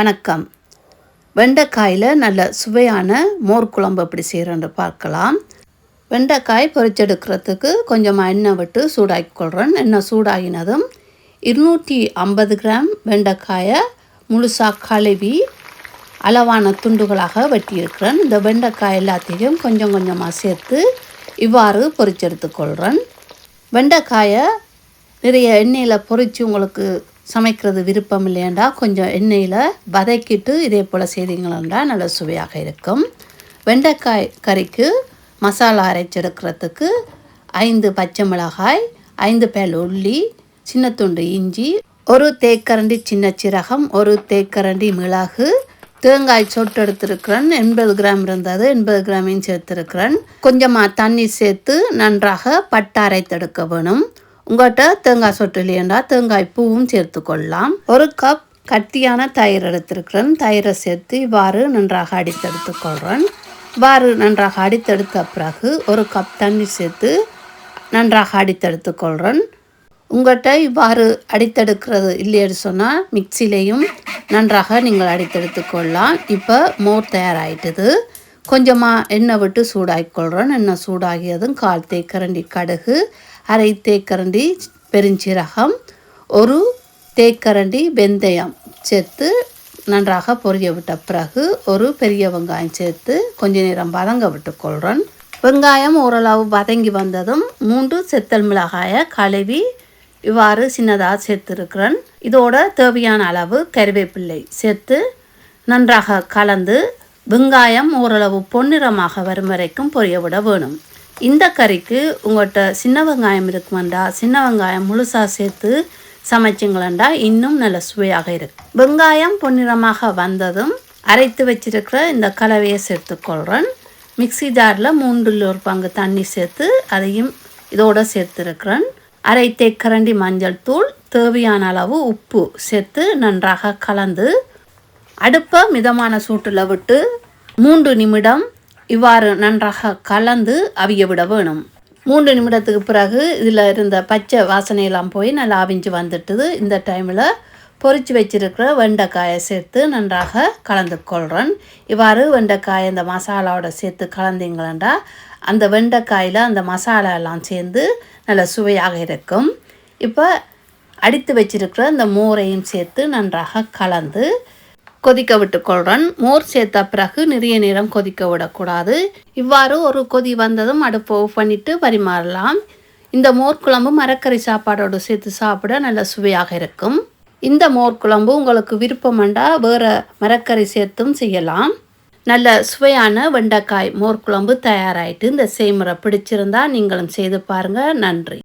வணக்கம். வெண்டைக்காயில் நல்ல சுவையான மோர் குழம்பு எப்படி செய்கிறேன்னு பார்க்கலாம். வெண்டைக்காய் பொறிச்செடுக்கிறதுக்கு கொஞ்சமாக எண்ணெய் விட்டு சூடாக்கி கொள்கிறேன் எண்ணெய் சூடாகினதும் இருநூற்றி ஐம்பது கிராம் வெண்டைக்காயை முழுசாக கழுவி அளவான துண்டுகளாக வெட்டியிருக்கிறேன் இந்த வெண்டைக்காய் எல்லாத்தையும் கொஞ்சம் கொஞ்சமாக சேர்த்து இவ்வாறு பொறிச்செடுத்துக்கொள்கிறேன் வெண்டைக்காயை நிறைய எண்ணெயில் பொரித்து உங்களுக்கு சமைக்கிறது விருப்பம் இல்லையாண்டா? கொஞ்சம் எண்ணெயில் வதக்கிட்டு இதே போல் செய்தீங்களா நல்ல சுவையாக இருக்கும். வெண்டைக்காய் கறிக்கு மசாலா அரைச்செடுக்கிறதுக்கு ஐந்து பச்சை மிளகாய் ஐந்து பேல் உள்ளி சின்ன துண்டு இஞ்சி ஒரு தேக்கரண்டி சின்ன சீரகம் ஒரு தேக்கரண்டி மிளகு தேங்காய் சொட்டு எடுத்திருக்கிறேன். எண்பது கிராம் இருந்தது. எண்பது கிராமையும் சேர்த்துருக்கிறேன். கொஞ்சமாக தண்ணி சேர்த்து நன்றாக பட்டாரை தடுக்க வேணும். உங்கள்கிட்ட தேங்காய் சொட்டு இல்லையண்டா தேங்காய் பூவும் சேர்த்து கொள்ளலாம். ஒரு கப் கட்டியான தயிர் எடுத்திருக்கிறேன். தயிரை சேர்த்து இவ்வாறு நன்றாக அடித்தெடுத்து கொள்கிறேன் இவ்வாறு நன்றாக அடித்தெடுத்த பிறகு ஒரு கப் தண்ணி சேர்த்து நன்றாக அடித்தெடுத்து கொள்கிறேன் உங்கள்கிட்ட இவ்வாறு அடித்தெடுக்கிறது இல்லைன்னு சொன்னால் மிக்சிலையும் நன்றாக நீங்கள் அடித்தெடுத்து கொள்ளலாம். இப்போ மோர் தயாராகிட்டுது கொஞ்சமாக எண்ணெய் விட்டு சூடாகிக்கொள்கிறேன் எண்ணெய் சூடாகியதும் கால் தேக்கரண்டி கடுகு அரை தேக்கரண்டி பெருஞ்சீரகம் ஒரு தேக்கரண்டி வெந்தயம் சேர்த்து நன்றாக பொரிய விட்ட பிறகு ஒரு பெரிய வெங்காயம் சேர்த்து கொஞ்ச நேரம் வதங்க விட்டுக்கொள்கிறோம் வெங்காயம் ஓரளவு வதங்கி வந்ததும் மூன்று செத்தல் மிளகாயை கழுவி இவ்வாறு சின்னதாக சேர்த்துருக்கிறேன் இதோட தேவையான அளவு கருவேப்பிள்ளை சேர்த்து நன்றாக கலந்து வெங்காயம் ஓரளவு பொன்னிறமாக வரும் வரைக்கும் பொரிய விட வேணும். இந்த கறிக்கு உங்கள்கிட்ட சின்ன வெங்காயம் இருக்குமெண்டா சின்ன வெங்காயம் முழுசாக சேர்த்து சமைச்சிங்களண்டா இன்னும் நல்ல சுவையாக இருக்கு. வெங்காயம் பொன்னிறமாக வந்ததும் அரைத்து வச்சிருக்கிற இந்த கலவையை சேர்த்துக்கொள்கிறேன் மிக்சி ஜாரில் மூன்றில் ஒரு பங்கு தண்ணி சேர்த்து அதையும் இதோடு சேர்த்துருக்கிறேன். அரை தேக்கரண்டி மஞ்சள் தூள் தேவையான அளவு உப்பு சேர்த்து நன்றாக கலந்து அடுப்பை மிதமான சூட்டில் விட்டு மூன்று நிமிடம் இவ்வாறு நன்றாக கலந்து அவிய விட வேணும். மூன்று நிமிடத்துக்கு பிறகு இதில் இருந்த பச்சை வாசனையெல்லாம் போய் நல்லா அவிஞ்சு வந்துட்டுது. இந்த டைமில் பொறிச்சு வச்சிருக்கிற வெண்டைக்காயை சேர்த்து நன்றாக கலந்து கொள்கிறேன் இவ்வாறு வெண்டைக்காயை இந்த மசாலாவோட சேர்த்து கலந்தீங்களா அந்த வெண்டைக்காயில் அந்த மசாலா எல்லாம் சேர்ந்து நல்ல சுவையாக இருக்கும். இப்போ அடித்து வச்சிருக்கிற அந்த மோரையும் சேர்த்து நன்றாக கலந்து கொதிக்க விட்டுக்கொள்கிறேன் மோர் சேர்த்த பிறகு நிறைய நேரம் கொதிக்க விடக்கூடாது. இவ்வாறு ஒரு கொதி வந்ததும் அடுப்பை ஆஃப் பண்ணிவிட்டு பரிமாறலாம். இந்த மோர் குழம்பு மரக்கறி சாப்பாடோடு சேர்த்து சாப்பிட நல்ல சுவையாக இருக்கும். இந்த மோர் குழம்பு உங்களுக்கு விருப்பமண்டா வேறு மரக்கறி சேர்த்தும் செய்யலாம். நல்ல சுவையான வெண்டைக்காய் மோர் குழம்பு தயாராகிட்டு இந்த செய்முறை பிடிச்சிருந்தா நீங்களும் செய்து பாருங்கள் நன்றி.